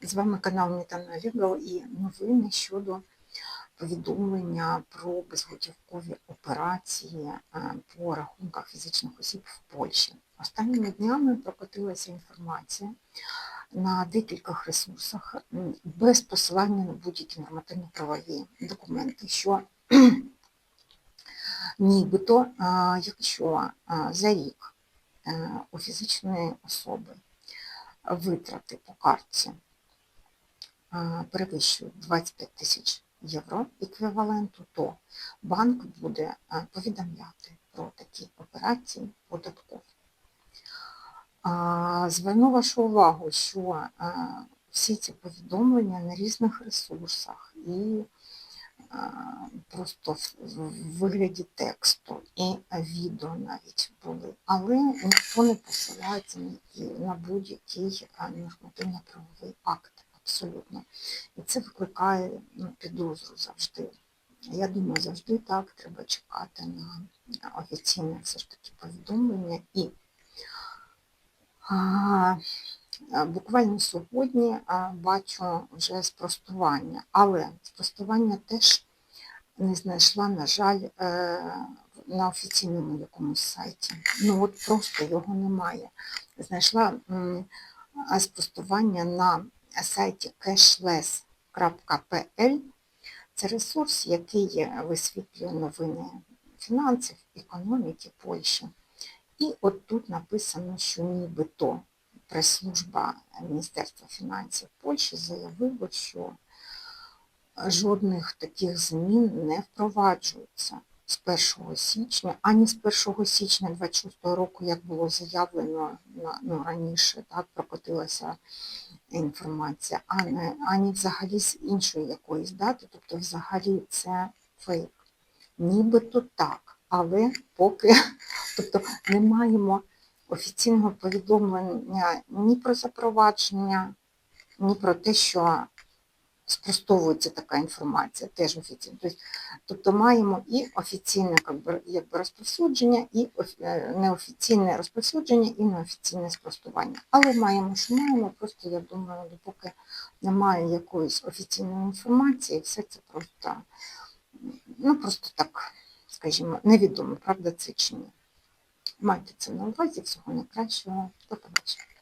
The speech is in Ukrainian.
З вами канал Мітана Legal і новини щодо повідомлення про безготівкові операції е, по рахунках фізичних осіб в Польщі. Останніми днями прокотилася інформація на декількох ресурсах без посилання на будь-які нормативно-правові документи, що нібито, е, якщо е, за рік у фізичної особи витрати по картці е, перевищують 25 тисяч євро еквіваленту, то банк буде е, повідомляти про такі операції податково. Зверну вашу увагу, що е, всі ці повідомлення на різних ресурсах і просто в вигляді тексту і відео навіть були, але ніхто не посилається на будь-який нормативно-правовий акт абсолютно. І це викликає ну, підозру завжди. Я думаю, завжди так треба чекати на офіційне все ж таки повідомлення і а, Буквально сьогодні а, бачу вже спростування, але спростування теж не знайшла, на жаль, е, на офіційному якомусь сайті. Ну от просто його немає. Знайшла спростування на сайті cashless.pl. Це ресурс, який висвітлює новини фінансів, економіки Польщі. І от тут написано, що нібито прес-служба Міністерства фінансів Польщі заявила, що жодних таких змін не впроваджується з 1 січня, ані з 1 січня 26 року, як було заявлено ну, раніше, так, прокотилася інформація, а не, ані взагалі з іншої якоїсь дати, тобто взагалі це фейк. Нібито так, але поки тобто не маємо офіційного повідомлення ні про запровадження, ні про те, що спростовується така інформація, теж офіційно. Тобто, тобто маємо і офіційне якби, розповсюдження, і е, неофіційне розповсюдження, і неофіційне спростування. Але маємо, що маємо, просто я думаю, допоки немає якоїсь офіційної інформації, все це просто, ну просто так, скажімо, невідомо, правда це чи ні. Майте це на увазі, всього найкращого, до побачення.